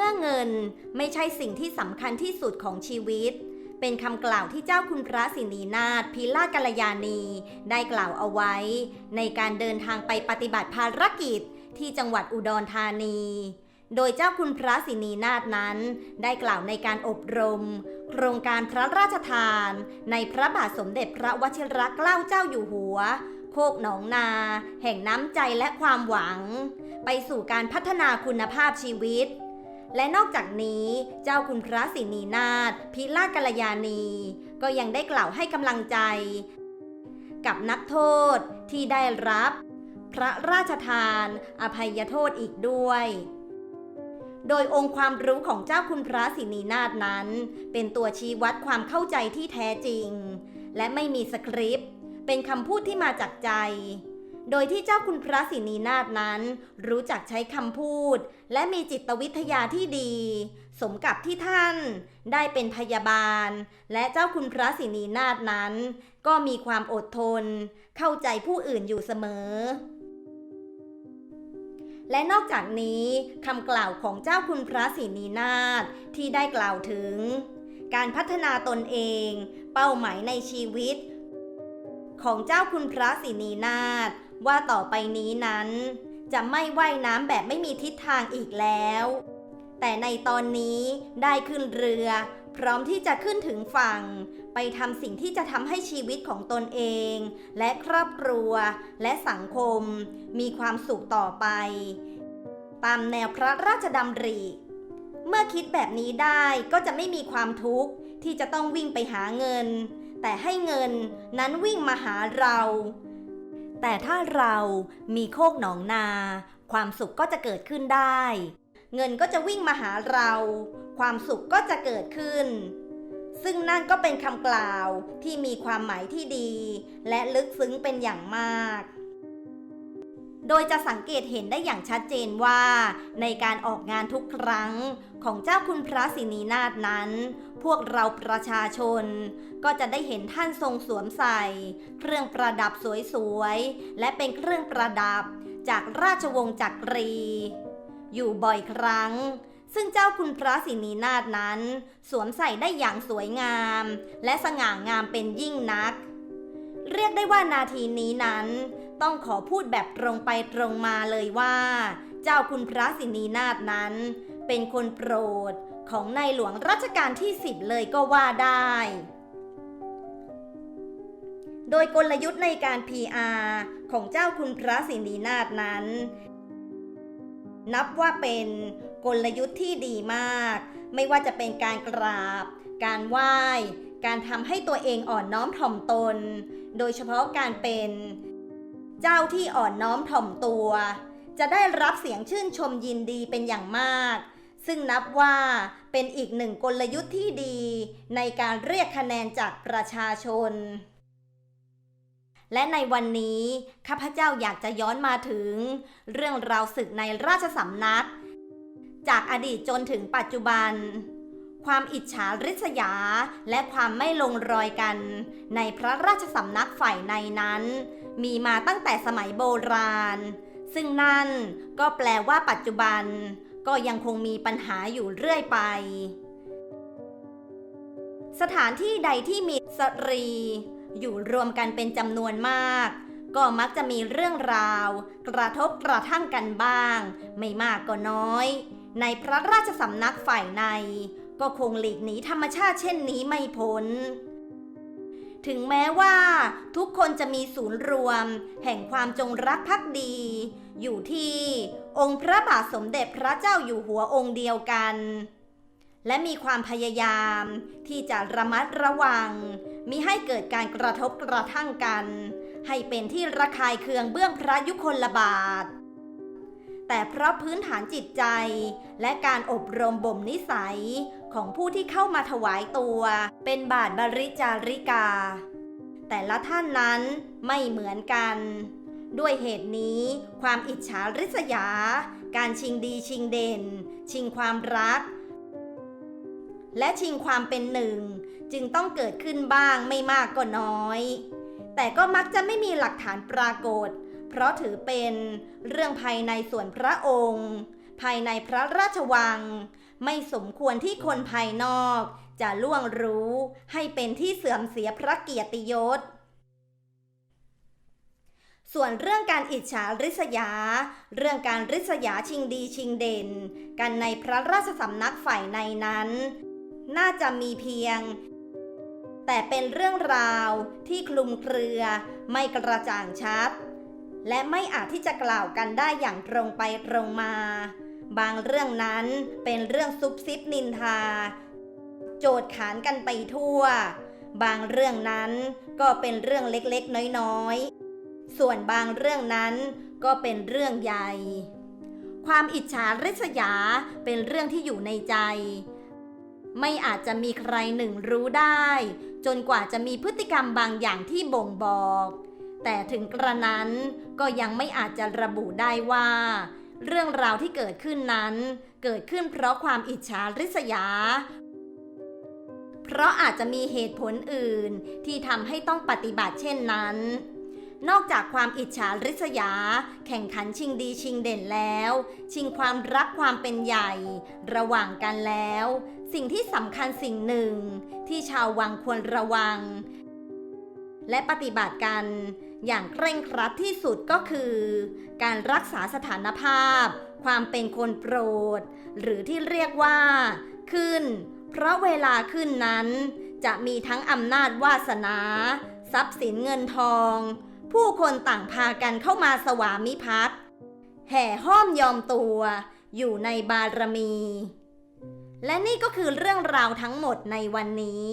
มื่อเงินไม่ใช่สิ่งที่สำคัญที่สุดของชีวิต เป็นคำกล่าวที่เจ้าคุณพระสินีนาถพิลากัลยาณีได้กล่าวเอาไว้ ในการเดินทางไปปฏิบัติภารกิจที่จังหวัดอุดรธานี โดยเจ้าคุณพระสินีนาถนั้น ได้กล่าวในการอบรม โครงการพระราชทาน ในพระบาทสมเด็จพระวชิรเกล้าเจ้าอยู่หัวโคกหนองนา แห่งน้ำใจและความหวัง ไปสู่การพัฒนาคุณภาพชีวิต และนอกจากนี้เจ้าคุณพระสินีนาถพิลากัลยาณีก็ยังได้กล่าวให้กำลังใจ กับนักโทษที่ได้รับ พระราชทานอภัยโทษอีกด้วย โดยองค์ความรู้ของเจ้าคุณพระสินีนาถนั้น เป็นตัวชี้วัดความเข้าใจที่แท้จริง และไม่มีสคริปต์ เป็นคำพูดที่มาจากใจ โดยที่เจ้าคุณพระสินีนาถนั้น รู้จักใช้คำพูด และมีจิตวิทยาที่ดี สมกับที่ท่านได้เป็นพยาบาล และเจ้าคุณพระสินีนาถนั้น ก็มีความอดทน เข้าใจผู้อื่นอยู่เสมอ และนอกจากนี้คำกล่าวของเจ้าคุณพระศรีนีนาถที่ได้กล่าวถึง การพัฒนาตนเอง เป้าหมายในชีวิตของเจ้าคุณพระศรีนีนาถ ว่าต่อไปนี้นั้น จะไม่ว่ายน้ำแบบไม่มีทิศทางอีกแล้ว แต่ในตอนนี้ได้ขึ้นเรือ พร้อมที่จะขึ้นถึงฝั่ง ไปทำสิ่งที่จะทำให้ชีวิตของตนเอง และครอบครัว และสังคม มีความสุขต่อไป ตามแนวพระราชดำริเมื่อคิดแบบนี้ได้ก็จะไม่มีความทุกข์ที่จะต้องวิ่งไปหาเงิน แต่ให้เงินนั้นวิ่งมาหาเรา แต่ถ้าเรามีโคกหนองนา ความสุขก็จะเกิดขึ้นได้ เงินก็จะวิ่งมาหาเรา ความสุขก็จะเกิดขึ้น ซึ่งนั่นก็เป็นคำกล่าวที่มีความหมายที่ดี และลึกซึ้งเป็นอย่างมาก โดยจะสังเกตเห็นได้อย่างชัดเจนว่า ในการออกงานทุกครั้งของเจ้าคุณพระศินีนาถนั้น พวกเราประชาชน ก็จะได้เห็นท่านทรงสวมใส่ เครื่องประดับสวยๆ และเป็นเครื่องประดับจากราชวงศ์จักรี อยู่บ่อยครั้งซึ่งเจ้าคุณพระศินีนาถนั้น สวมใส่ได้อย่างสวยงาม และสง่างามเป็นยิ่งนัก เรียกได้ว่านาทีนี้นั้น ต้องขอพูดแบบตรงไปตรงมาเลยว่า เจ้าคุณพระสินีนาถนั้น เป็นคนโปรดของในหลวงรัชกาลที่สิบเลยก็ว่าได้ โดยกลยุทธ์ในการ PR ของเจ้าคุณพระสินีนาถนั้น นับว่าเป็นกลยุทธ์ที่ดีมาก ไม่ว่าจะเป็นการกราบ การไหว้ การทำให้ตัวเองอ่อนน้อมถ่อมตน โดยเฉพาะการเป็น เจ้าที่อ่อนน้อมถ่อมตัว จะได้รับเสียงชื่นชมยินดีเป็นอย่างมาก ซึ่งนับว่าเป็นอีกหนึ่งกลยุทธ์ที่ดี ในการเรียกคะแนนจากประชาชน และในวันนี้ข้าพเจ้าอยากจะย้อนมาถึง เรื่องราวศึกในราชสำนัก จากอดีตจนถึงปัจจุบัน ความอิจฉาริษยา และความไม่ลงรอยกัน ในพระราชสำนักฝ่ายในนั้น มีมาตั้งแต่สมัยโบราณ ซึ่งนั่นก็แปลว่าปัจจุบัน ก็ยังคงมีปัญหาอยู่เรื่อยไป สถานที่ใดที่มีสตรี อยู่รวมกันเป็นจำนวนมาก ก็มักจะมีเรื่องราว กระทบกระทั่งกันบ้าง ไม่มากก็น้อย ในพระราชสำนักฝ่ายใน ก็คงหลีกหนีธรรมชาติเช่นนี้ไม่พ้น ถึงแม้ว่าทุกคนจะมีศูนย์รวม แห่งความจงรักภักดี อยู่ที่องค์พระบาทสมเด็จพระเจ้าอยู่หัวองค์เดียวกัน และมีความพยายามที่จะระมัดระวังมิให้เกิดการกระทบกระทั่งกัน ให้เป็นที่ระคายเคืองเบื้องพระยุคลบาท แต่เพราะพื้นฐานจิตใจ และการอบรมบ่มนิสัยของผู้ที่เข้ามาถวายตัว เป็นบาทบริจาริกา แต่ละท่านนั้นไม่เหมือนกัน ด้วยเหตุนี้ ความอิจฉาริษยา การชิงดีชิงเด่น ชิงความรัก และชิงความเป็นหนึ่ง จึงต้องเกิดขึ้นบ้างไม่มากก็น้อย แต่ก็มักจะไม่มีหลักฐานปรากฏ เพราะถือเป็นเรื่องภายในส่วนพระองค์ ภายในพระราชวัง ไม่สมควรที่คนภายนอก จะล่วงรู้ให้เป็นที่เสื่อมเสียพระเกียรติยศ ส่วนเรื่องการอิจฉาริษยา เรื่องการริษยาชิงดีชิงเด่น กันในพระราชสำนักฝ่ายในนั้น น่าจะมีเพียงแต่เป็นเรื่องราวที่คลุมเครือไม่กระจ่างชัด และไม่อาจที่จะกล่าวกันได้อย่างตรงไปตรงมา บางเรื่องนั้นเป็นเรื่องซุบซิบนินทา โจดขานกันไปทั่ว บางเรื่องนั้นก็เป็นเรื่องเล็กๆ น้อยๆ ส่วนบางเรื่องนั้นก็เป็นเรื่องใหญ่ ความอิจฉาริษยาเป็นเรื่องที่อยู่ในใจ ไม่อาจจะมีใครหนึ่งรู้ได้ จนกว่าจะมีพฤติกรรมบางอย่างที่บ่งบอก แต่ถึงกระนั้นก็ยังไม่อาจจะระบุได้ว่า เรื่องราวที่เกิดขึ้นนั้น เกิดขึ้นเพราะความอิจฉาริษยา เพราะอาจจะมีเหตุผลอื่นที่ทำให้ต้องปฏิบัติเช่นนั้น นอกจากความอิจฉาริษยา แข่งขันชิงดีชิงเด่นแล้ว ชิงความรักความเป็นใหญ่ ระหว่างกันแล้ว สิ่งที่สำคัญสิ่งหนึ่งที่ชาววังควรระวังและปฏิบัติกัน อย่างเคร่งครัดที่สุดก็คือ การรักษาสถานภาพ ความเป็นคนโปรด หรือที่เรียกว่า ขึ้น เพราะเวลาขึ้นนั้น จะมีทั้งอำนาจวาสนา ทรัพย์สินเงินทอง ผู้คนต่างพากันเข้ามาสวามิภักดิ์แห่ห้อมยอมตัว อยู่ในบารมี และนี่ก็คือเรื่องราวทั้งหมดในวันนี้